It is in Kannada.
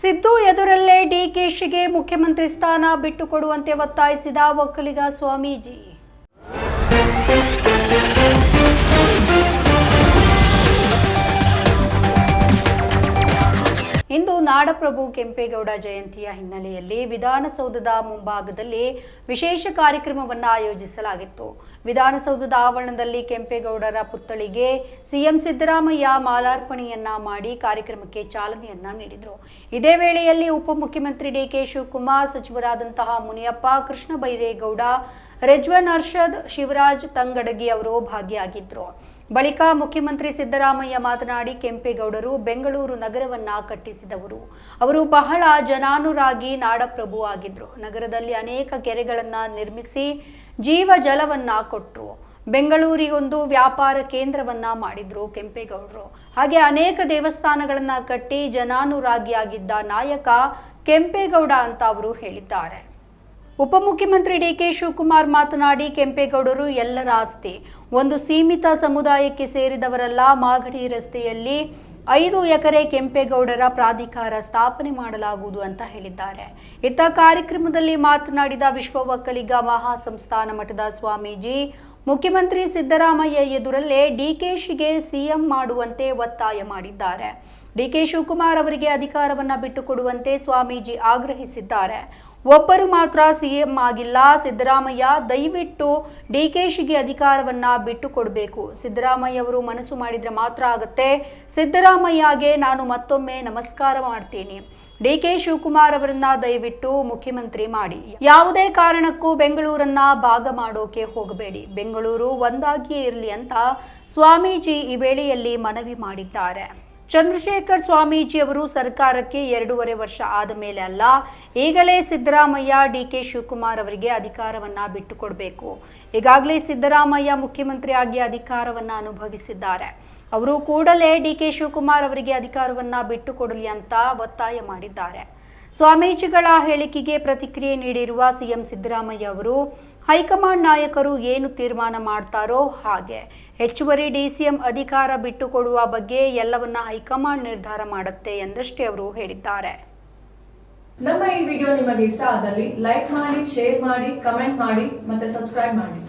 ಸಿದ್ದು ಎದುರಲ್ಲೇ ಡಿಕೆಶಿಗೆ ಮುಖ್ಯಮಂತ್ರಿ ಸ್ಥಾನ ಬಿಟ್ಟುಕೊಡುವಂತೆ ಒತ್ತಾಯಿಸಿದ ಒಕ್ಕಲಿಗ ಸ್ವಾಮೀಜಿ. ನಾಡಪ್ರಭು ಕೆಂಪೇಗೌಡ ಜಯಂತಿಯ ಹಿನ್ನೆಲೆಯಲ್ಲಿ ವಿಧಾನಸೌಧದ ಮುಂಭಾಗದಲ್ಲಿ ವಿಶೇಷ ಕಾರ್ಯಕ್ರಮವನ್ನು ಆಯೋಜಿಸಲಾಗಿತ್ತು. ವಿಧಾನಸೌಧದ ಆವರಣದಲ್ಲಿ ಕೆಂಪೇಗೌಡರ ಪುತ್ಥಳಿಗೆ ಸಿಎಂ ಸಿದ್ದರಾಮಯ್ಯ ಮಾಲಾರ್ಪಣೆಯನ್ನ ಮಾಡಿ ಕಾರ್ಯಕ್ರಮಕ್ಕೆ ಚಾಲನೆಯನ್ನ ನೀಡಿದರು. ಇದೇ ವೇಳೆಯಲ್ಲಿ ಉಪಮುಖ್ಯಮಂತ್ರಿ ಡಿಕೆ ಶಿವಕುಮಾರ್, ಸಚಿವರಾದಂತಹ ಮುನಿಯಪ್ಪ, ಕೃಷ್ಣ ಬೈರೇಗೌಡ ರೆಜ್ವನ್ ಅರ್ಷದ್, ಶಿವರಾಜ್ ತಂಗಡಗಿ ಅವರು ಭಾಗಿಯಾಗಿದ್ದರು ಬಳಿಕ ಮುಖ್ಯಮಂತ್ರಿ ಸಿದ್ದರಾಮಯ್ಯ ಮಾತನಾಡಿ ಕೆಂಪೇಗೌಡರು ಬೆಂಗಳೂರು ನಗರವನ್ನ ಕಟ್ಟಿಸಿದವರು. ಅವರು ಬಹಳ ಜನಾನುರಾಗಿ ನಾಡಪ್ರಭು ಆಗಿದ್ರು. ನಗರದಲ್ಲಿ ಅನೇಕ ಕೆರೆಗಳನ್ನು ನಿರ್ಮಿಸಿ ಜೀವ ಜಲವನ್ನ ಕೊಟ್ಟರು ಬೆಂಗಳೂರಿಗೊಂದು ವ್ಯಾಪಾರ ಕೇಂದ್ರವನ್ನ ಮಾಡಿದ್ರು ಕೆಂಪೇಗೌಡರು. ಹಾಗೆ ಅನೇಕ ದೇವಸ್ಥಾನಗಳನ್ನ ಕಟ್ಟಿ ಜನಾನುರಾಗಿಯಾಗಿದ್ದ ನಾಯಕ ಕೆಂಪೇಗೌಡ ಅಂತ ಅವರು ಹೇಳಿದ್ದಾರೆ. ಉಪಮುಖ್ಯಮಂತ್ರಿ ಡಿಕೆ ಶಿವಕುಮಾರ್ ಮಾತನಾಡಿ, ಕೆಂಪೇಗೌಡರು ಎಲ್ಲರ ಆಸ್ತಿ. ಒಂದು ಸೀಮಿತ ಸಮುದಾಯಕ್ಕೆ ಸೇರಿದವರಲ್ಲ, ಮಾಗಡಿ ರಸ್ತೆಯಲ್ಲಿ ಐದು ಎಕರೆ ಕೆಂಪೇಗೌಡರ ಪ್ರಾಧಿಕಾರ ಸ್ಥಾಪನೆ ಮಾಡಲಾಗುವುದು ಅಂತ ಹೇಳಿದ್ದಾರೆ. ಇತ್ತ ಕಾರ್ಯಕ್ರಮದಲ್ಲಿ ಮಾತನಾಡಿದ ವಿಶ್ವ ಒಕ್ಕಲಿಗ ಮಹಾಸಂಸ್ಥಾನ ಮಠದ ಸ್ವಾಮೀಜಿ, ಮುಖ್ಯಮಂತ್ರಿ ಸಿದ್ದರಾಮಯ್ಯ ಎದುರಲ್ಲೇ ಡಿಕೆಶಿಗೆ ಸಿಎಂ ಮಾಡುವಂತೆ ಒತ್ತಾಯ ಮಾಡಿದ್ದಾರೆ. ಡಿಕೆ ಶಿವಕುಮಾರ್ ಅವರಿಗೆ ಅಧಿಕಾರವನ್ನ ಬಿಟ್ಟುಕೊಡುವಂತೆ ಸ್ವಾಮೀಜಿ ಆಗ್ರಹಿಸಿದ್ದಾರೆ. ಒಬ್ಬರು ಮಾತ್ರ ಸಿಎಂ ಆಗಿಲ್ಲ. ಸಿದ್ದರಾಮಯ್ಯ ದಯವಿಟ್ಟು ಡಿಕೆಶಿಗೆ ಅಧಿಕಾರವನ್ನ ಬಿಟ್ಟು ಕೊಡಬೇಕು ಸಿದ್ದರಾಮಯ್ಯ ಅವರು ಮನಸ್ಸು ಮಾಡಿದ್ರೆ ಮಾತ್ರ ಆಗತ್ತೆ. ಸಿದ್ದರಾಮಯ್ಯಗೆ ನಾನು ಮತ್ತೊಮ್ಮೆ ನಮಸ್ಕಾರ ಮಾಡ್ತೀನಿ. ಡಿ ಕೆ ಶಿವಕುಮಾರ್ ಅವರನ್ನ ದಯವಿಟ್ಟು ಮುಖ್ಯಮಂತ್ರಿ ಮಾಡಿ. ಯಾವುದೇ ಕಾರಣಕ್ಕೂ ಬೆಂಗಳೂರನ್ನ ಭಾಗ ಮಾಡೋಕೆ ಹೋಗಬೇಡಿ. ಬೆಂಗಳೂರು ಒಂದಾಗಿಯೇ ಇರಲಿ ಅಂತ ಸ್ವಾಮೀಜಿ ಈ ವೇಳೆಯಲ್ಲಿ ಮನವಿ ಮಾಡಿದ್ದಾರೆ. ಚಂದ್ರಶೇಖರ್ ಸ್ವಾಮೀಜಿ ಅವರು ಸರ್ಕಾರಕ್ಕೆ ಎರಡೂವರೆ ವರ್ಷ ಆದ ಮೇಲೆ ಅಲ್ಲ, ಈಗಲೇ ಸಿದ್ದರಾಮಯ್ಯ ಡಿ ಕೆ ಶಿವಕುಮಾರ್ ಅವರಿಗೆ ಅಧಿಕಾರವನ್ನ ಬಿಟ್ಟುಕೊಡಬೇಕು. ಈಗಾಗಲೇ ಸಿದ್ದರಾಮಯ್ಯ ಮುಖ್ಯಮಂತ್ರಿ ಆಗಿ ಅಧಿಕಾರವನ್ನ ಅನುಭವಿಸಿದ್ದಾರೆ. ಅವರು ಕೂಡಲೇ ಡಿ ಕೆ ಶಿವಕುಮಾರ್ ಅವರಿಗೆ ಅಧಿಕಾರವನ್ನ ಬಿಟ್ಟುಕೊಡಲಿ ಅಂತ ಒತ್ತಾಯ ಮಾಡಿದ್ದಾರೆ. ಸ್ವಾಮೀಜಿಗಳ ಹೇಳಿಕೆಗೆ ಪ್ರತಿಕ್ರಿಯೆ ನೀಡಿರುವ ಸಿಎಂ ಸಿದ್ದರಾಮಯ್ಯ ಅವರು ಹೈಕಮಾಂಡ್ ನಾಯಕರು ಏನು ತೀರ್ಮಾನ ಮಾಡ್ತಾರೋ ಹಾಗೆ. ಹೆಚ್ಚುವರಿ ಡಿಸಿಎಂ ಅಧಿಕಾರ ಬಿಟ್ಟುಕೊಡುವ ಬಗ್ಗೆ ಎಲ್ಲವನ್ನ ಹೈಕಮಾಂಡ್ ನಿರ್ಧಾರ ಮಾಡುತ್ತೆ ಎಂದಷ್ಟೇ ಅವರು ಹೇಳಿದ್ದಾರೆ. ನಮ್ಮ ಈ ವಿಡಿಯೋ ನಿಮಗೆ ಇಷ್ಟ ಆದಲ್ಲಿ ಲೈಕ್ ಮಾಡಿ, ಶೇರ್ ಮಾಡಿ, ಕಮೆಂಟ್ ಮಾಡಿ ಮತ್ತೆ ಸಬ್ಸ್ಕ್ರೈಬ್ ಮಾಡಿ.